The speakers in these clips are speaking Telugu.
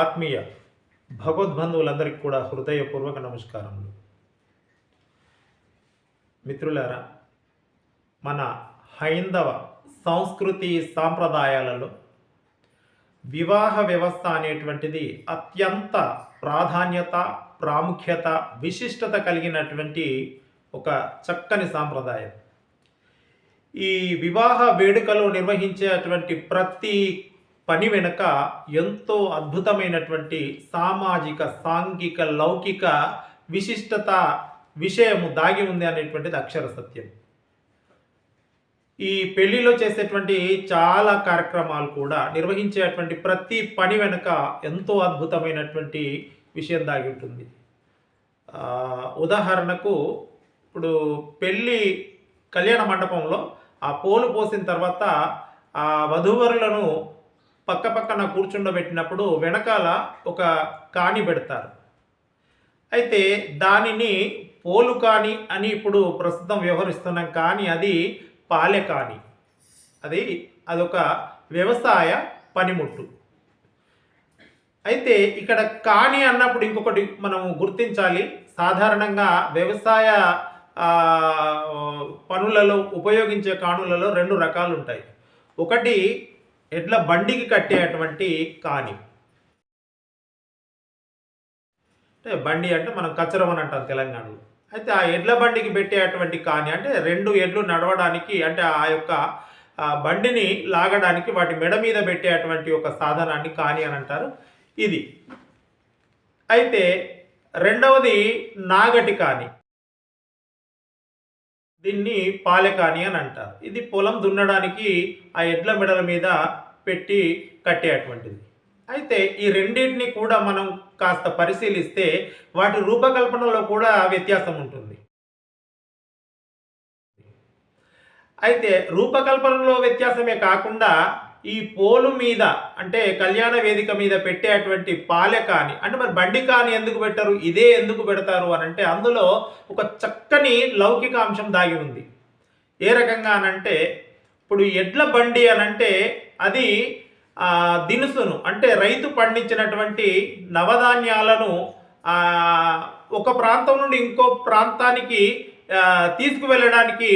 ఆత్మీయ భగవద్బంధువులందరికీ కూడా హృదయపూర్వక నమస్కారములు. మిత్రులారా మన హైందవ సంస్కృతి సాంప్రదాయాలలో వివాహ వ్యవస్థ అనేటువంటిది అత్యంత ప్రాధాన్యత ప్రాముఖ్యత విశిష్టత కలిగినటువంటి ఒక చక్కని సాంప్రదాయం. ఈ వివాహ వేడుకలో నిర్వహించేటువంటి ప్రతి పని వెనుక ఎంతో అద్భుతమైనటువంటి సామాజిక సాంఘిక లౌకిక విశిష్టత విషయము దాగి ఉంది అనేటువంటిది అక్షర సత్యం. ఈ పెళ్ళిలో చేసేటువంటి చాలా కార్యక్రమాలు కూడా నిర్వహించేటువంటి ప్రతి పని వెనుక ఎంతో అద్భుతమైనటువంటి విషయం దాగి ఉంటుంది. ఉదాహరణకు ఇప్పుడు పెళ్ళి కళ్యాణ మండపంలో ఆ పోలు పోసిన తర్వాత ఆ వధూవరులను పక్క పక్కన కూర్చుండబెట్టినప్పుడు వెనకాల ఒక కాని పెడతారు. అయితే దానిని పోలు కాని అని ఇప్పుడు ప్రస్తుతం వ్యవహరిస్తున్నాం కానీ అది పాలె కాని అది అదొక వ్యవసాయ పనిముట్టు. అయితే ఇక్కడ కాని అన్నప్పుడు ఇంకొకటి మనం గుర్తించాలి. సాధారణంగా వ్యవసాయ పనులలో ఉపయోగించే కాణులలో రెండు రకాలు ఉంటాయి ఒకటి ఎడ్ల బండికి కట్టేటువంటి కాని. అంటే బండి అంటే మనం కచ్చరం అని అంటాం తెలంగాణలో. అయితే ఆ ఎడ్ల బండికి పెట్టేటువంటి కాని అంటే రెండు ఎడ్లు నడవడానికి అంటే ఆ యొక్క బండిని లాగడానికి వాటి మెడ మీద పెట్టేటువంటి ఒక సాధనాన్ని కాని అని అంటారు. ఇది. అయితే రెండవది నాగటి కాని. దీన్ని పాలెకాని అని అంటారు. ఇది పొలం దున్నడానికి ఆ ఎడ్ల మెడల మీద పెట్టి కట్టేటువంటిది. అయితే ఈ రెండింటిని కూడా మనం కాస్త పరిశీలిస్తే వాటి రూపకల్పనలో కూడా వ్యత్యాసం ఉంటుంది. అయితే రూపకల్పనలో వ్యత్యాసమే కాకుండా ఈ పోలు మీద అంటే కళ్యాణ వేదిక మీద పెట్టేటువంటి పాలె కాని అంటే మరి బండి కాని ఎందుకు పెట్టరు ఇదే ఎందుకు పెడతారు అని అంటే అందులో ఒక చక్కని లౌకిక అంశం దాగి ఉంది. ఏ రకంగా అనంటే ఇప్పుడు ఎడ్ల బండి అనంటే అది దినుసును అంటే రైతు పండించినటువంటి నవధాన్యాలను ఒక ప్రాంతం నుండి ఇంకో ప్రాంతానికి తీసుకువెళ్ళడానికి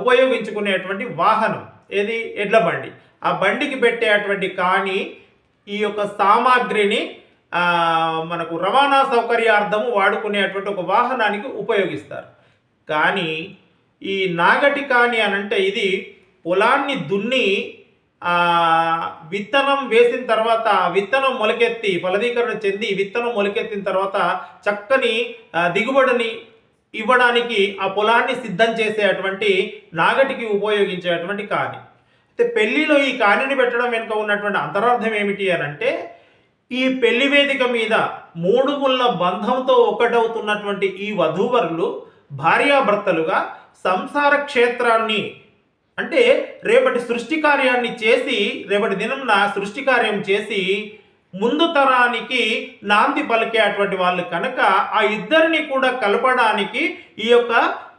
ఉపయోగించుకునేటువంటి వాహనం. ఏది? ఎడ్ల బండి. ఆ బండికి పెట్టేటువంటి కానీ ఈ యొక్క సామాగ్రిని మనకు రవాణా సౌకర్యార్థము వాడుకునేటువంటి ఒక వాహనానికి ఉపయోగిస్తారు. కానీ ఈ నాగటి కాని అనంటే ఇది పొలాన్ని దున్ని విత్తనం వేసిన తర్వాత ఆ విత్తనం మొలకెత్తి ఫలదీకరణ చెంది విత్తనం మొలకెత్తిన తర్వాత చక్కని దిగుబడిని ఇవ్వడానికి ఆ పొలాన్ని సిద్ధం చేసేటువంటి నాగటికి ఉపయోగించేటువంటి కాని. అయితే పెళ్ళిలో ఈ కానిని పెట్టడం వెనుక ఉన్నటువంటి అంతరార్థం ఏమిటి అని అంటే ఈ పెళ్ళి వేదిక మీద మూడు ముళ్ళ బంధంతో ఒకటవుతున్నటువంటి ఈ వధూవరులు భార్యాభర్తలుగా సంసార క్షేత్రాన్ని అంటే రేపటి సృష్టి కార్యాన్ని చేసి రేపటి దినంన సృష్టి కార్యం చేసి ముందు తరానికి నాంది పలికేటువంటి వాళ్ళు కనుక ఆ ఇద్దరిని కూడా కలపడానికి ఈ యొక్క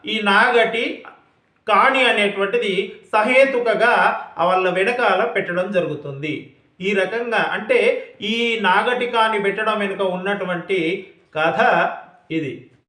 ఈ నాగటి కాణి అనేటువంటిది సహేతుకగా వాళ్ళ వెనకాల పెట్టడం జరుగుతుంది. ఈ రకంగా అంటే ఈ నాగటి కాణి పెట్టడం వెనుక ఉన్నటువంటి కథ ఇది.